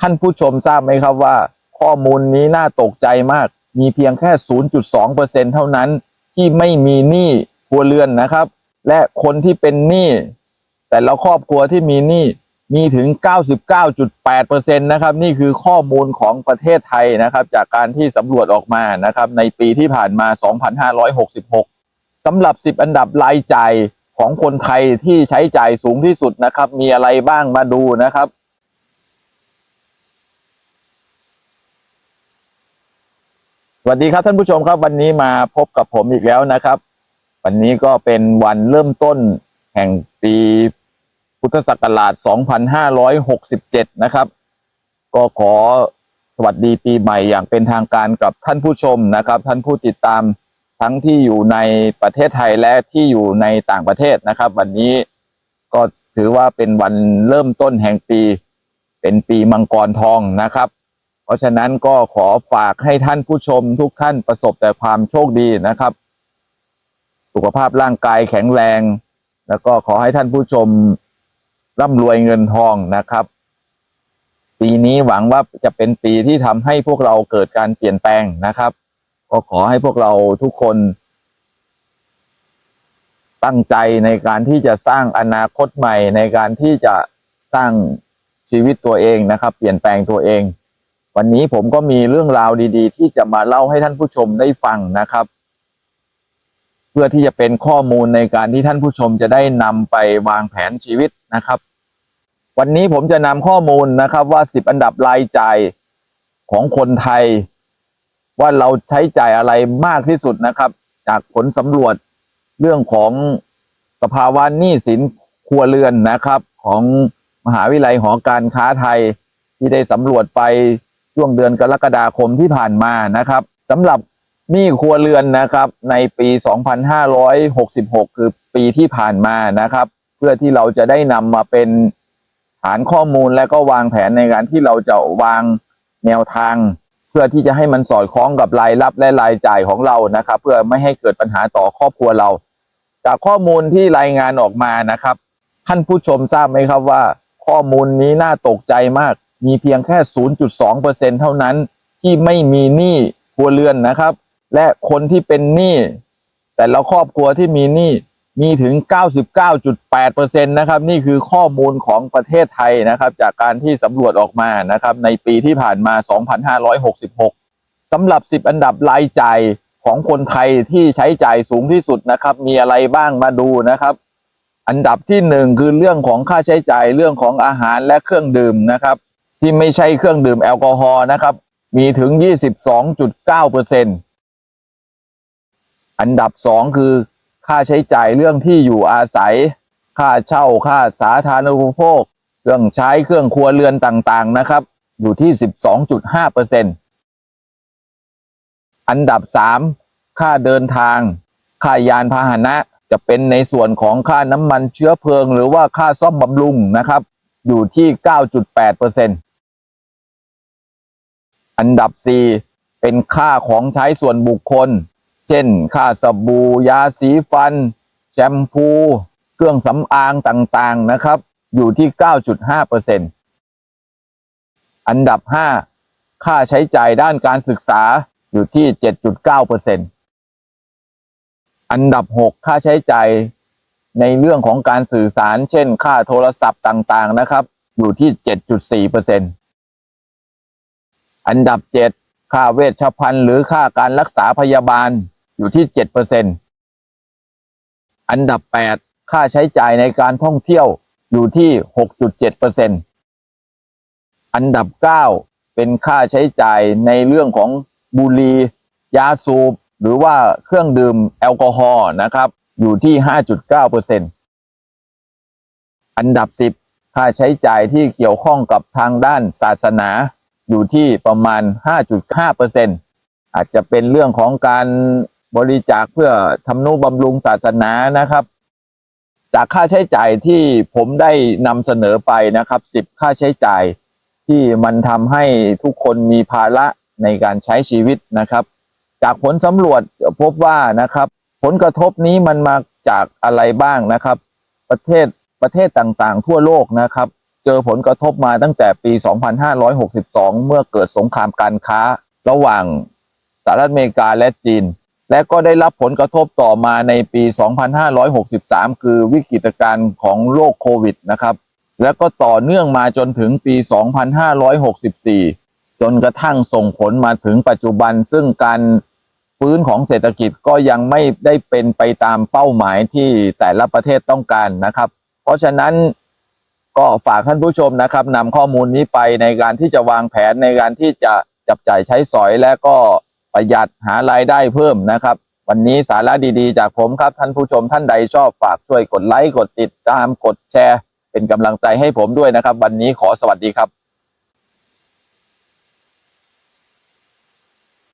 ท่านผู้ชมทราบไหมครับว่า ข้อมูลนี้น่าตกใจมาก มีเพียงแค่ 0.2%เท่านั้นที่ไม่มีหนี้ครัวเรือนนะครับ และคนที่เป็นหนี้แต่ละครอบครัวที่มีหนี้มีถึง 99.8%นะครับ นี่คือข้อมูลของประเทศไทยนะครับ จากการที่สำรวจออกมานะครับ ในปีที่ผ่านมา 2566สำหรับ 10 อันดับรายจ่ายของคนไทยที่ใช้จ่ายสูงที่สุดนะครับ มีอะไรบ้างมาดูนะครับ สวัสดีครับท่านผู้ชมครับ วันนี้มาพบกับผมอีกแล้วนะครับ วันนี้ก็เป็นวันเริ่มต้นแห่งปีพุทธศักราช 2567 นะครับ ก็ขอสวัสดีปีใหม่อย่างเป็นทางการกับท่านผู้ชมนะครับ ท่านผู้ติดตามทั้งที่อยู่ในประเทศไทยและที่อยู่ในต่างประเทศนะครับ วันนี้ก็ถือว่าเป็นวันเริ่มต้นแห่งปี เป็นปีมังกรทองนะครับ ราะฉะนั้นก็ขอฝากให้ท่านผู้ชมทุกท่านประสบแต่ความโชคดีนะครับ สุขภาพร่างกายแข็งแรง แล้วก็ขอให้ท่านผู้ชมร่ำรวยเงินทองนะครับ ปีนี้หวังว่าจะเป็นปีที่ทำให้พวกเราเกิดการเปลี่ยนแปลงนะครับ ก็ขอให้พวกเราทุกคน ตั้งใจในการที่จะสร้างอนาคตใหม่ในการที่จะสร้างชีวิตตัวเองนะครับ เปลี่ยนแปลงตัวเอง วันนี้ผมก็มีเรื่องราวดี ๆ ที่จะมาเล่าให้ท่านผู้ชมได้ฟังนะครับ เพื่อที่จะเป็นข้อมูลในการที่ท่านผู้ชมจะได้นำไปวางแผนชีวิตนะครับ วันนี้ผมจะนำข้อมูลนะครับว่า 10 อันดับรายจ่ายของคนไทย ว่าเราใช้จ่ายอะไรมากที่สุดนะครับ จากผลสำรวจเรื่องของสภาวะหนี้สินครัวเรือนนะครับ ของมหาวิทยาลัยหอการค้าไทยที่ได้สำรวจไป ช่วงเดือนกรกฎาคมที่ผ่านมานะครับสำหรับหนี้ครัวเรือนนะครับ ในปี 2566 คือปีที่ผ่านมานะครับ เพื่อที่เราจะได้นำมาเป็นฐานข้อมูลและก็วางแผนในการที่เราจะวางแนวทาง เพื่อที่จะให้มันสอดคล้องกับรายรับและรายจ่ายของเรานะครับ เพื่อไม่ให้เกิดปัญหาต่อครอบครัวเรา จากข้อมูลที่รายงานออกมานะครับ ท่านผู้ชมทราบไหมครับว่า ข้อมูลนี้น่าตกใจมาก มีเพียงแค่ 0.2%เท่านั้นที่ไม่มีหนี้ครัวเรือนนะครับ และคนที่เป็นหนี้แต่ละครอบครัวที่มีหนี้มีถึง 99.8%นะครับ นี่คือข้อมูลของประเทศไทยนะครับ จากการที่สำรวจออกมานะครับ ในปีที่ผ่านมา 2566 สำหรับ 10 อันดับรายจ่ายของคนไทยที่ใช้จ่ายสูงที่สุดนะครับ มีอะไรบ้างมาดูนะครับ อันดับที่หนึ่งคือเรื่องของค่าใช้จ่ายเรื่องของอาหารและเครื่องดื่มนะครับ ที่ไม่ใช่เครื่องดื่มแอลกอฮอล์นะครับ มีถึง 22.9%อันดับสองคือค่าใช้จ่ายเรื่องที่อยู่อาศัย ค่าเช่าค่าสาธารณูปโภค เครื่องใช้เครื่องครัวเรือนต่างๆนะครับ อยู่ที่ 12.5%อันดับสามค่าเดินทาง ค่ายานพาหนะจะเป็นในส่วนของค่าน้ำมันเชื้อเพลิง หรือว่าค่าซ่อมบำรุงนะครับ อยู่ที่ 9.8%อัน อันดับ 4 เป็นค่าของใช้ส่วนบุคคล เช่น ค่าสบู่ยาสีฟัน แชมพู เครื่องสำอางต่างๆนะครับ อยู่ที่ 9.5%อันดับ 5 ค่าใช้จ่ายด้านการศึกษาอยู่ที่ 7.9%อันดับ 6 ค่าใช้จ่ายในเรื่องของการสื่อสาร เช่น ค่าโทรศัพท์ต่างๆนะครับ อยู่ที่ 7.4%อัน อันดับ 7 ค่าเวชภัณฑ์หรือค่าการรักษาพยาบาลอยู่ที่ 7%อันดับ 8 ค่าใช้จ่ายในการท่องเที่ยวอยู่ที่ 6.7%อันดับ 9 เป็นค่าใช้จ่ายในเรื่องของบุหรี่ยาสูบ หรือว่าเครื่องดื่มแอลกอฮอล์นะครับ อยู่ที่ 5.9%อันดับ 10 ค่าใช้จ่ายที่เกี่ยวข้องกับทางด้านศาสนา อยู่ที่ประมาณ 5.5%อาจจะเป็นเรื่องของการบริจาคเพื่อทำนุบำรุงศาสนานะครับ จากค่าใช้จ่ายที่ผมได้นำเสนอไปนะครับ 10 ค่าใช้จ่ายที่มันทำให้ทุกคนมีภาระในการใช้ชีวิตนะครับ จากผลสำรวจพบว่านะครับ ผลกระทบนี้มันมาจากอะไรบ้างนะครับ ประเทศประเทศต่างๆ ทั่วโลกนะครับ เจอผลกระทบมาตั้งแต่ปี 2562 เมื่อเกิดสงครามการค้า ระหว่างสหรัฐอเมริกาและจีน และก็ได้รับผลกระทบต่อมาในปี 2563 คือวิกฤตการณ์ของโรคโควิดนะครับ แล้วก็ต่อเนื่องมาจนถึงปี 2564 จนกระทั่งส่งผลมาถึงปัจจุบันซึ่งการฟื้นของเศรษฐกิจก็ยังไม่ได้เป็นไปตามเป้าหมายที่แต่ละประเทศต้องการนะครับ เพราะฉะนั้น ก็ฝากท่านผู้ชมนะครับนำข้อมูลนี้ไปในการที่จะวางแผนในการที่จะจับจ่ายใช้สอยและก็ประหยัดหารายได้เพิ่มนะครับ วันนี้สาระดีๆ จากผมครับท่านผู้ชมท่านใดชอบฝากช่วยกดไลค์กดติดตามกดแชร์ เป็นกำลังใจให้ผมด้วยนะครับ วันนี้ขอสวัสดีครับ